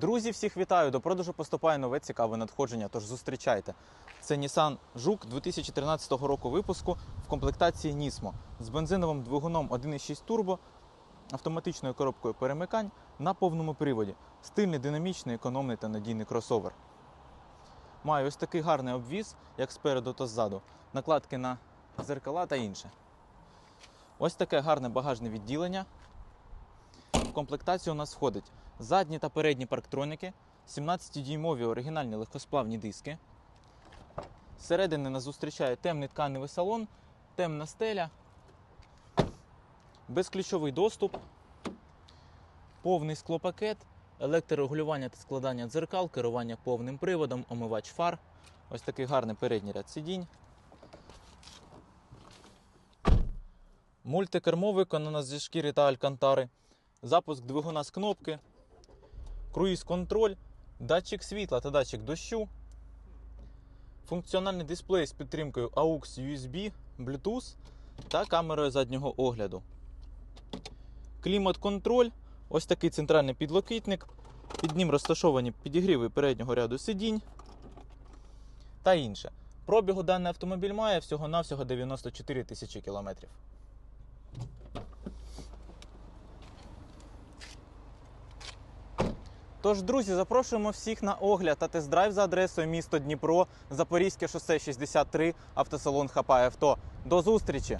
Друзі, всіх вітаю! До продажу поступає нове цікаве надходження, тож зустрічайте. Це Nissan Жук 2013 року випуску в комплектації Nismo з бензиновим двигуном 1.6 турбо, автоматичною коробкою перемикань на повному приводі. Стильний, динамічний, економний та надійний кросовер. Має ось такий гарний обвіз, як спереду, то ззаду, накладки на зеркала та інше. Ось таке гарне багажне відділення. В комплектацію у нас входить задні та передні парктроніки, 17-дюймові оригінальні легкосплавні диски. Зсередини нас зустрічає темний тканевий салон, темна стеля, безключовий доступ, повний склопакет, електрорегулювання та складання дзеркал, керування повним приводом, омивач фар. Ось такий гарний передній ряд сидінь. Мультикермо виконано зі шкіри та алькантари. Запуск двигуна з кнопки, круїз-контроль, датчик світла та датчик дощу, функціональний дисплей з підтримкою AUX USB, Bluetooth та камерою заднього огляду. Клімат-контроль, ось такий центральний підлокітник. Під ним розташовані підігріви переднього ряду сидінь та інше. Пробігу даний автомобіль має всього-навсього 94 тисячі кілометрів. Тож, друзі, запрошуємо всіх на огляд та тест-драйв за адресою місто Дніпро, Запорізьке шосе 63, автосалон Хапай Авто. До зустрічі!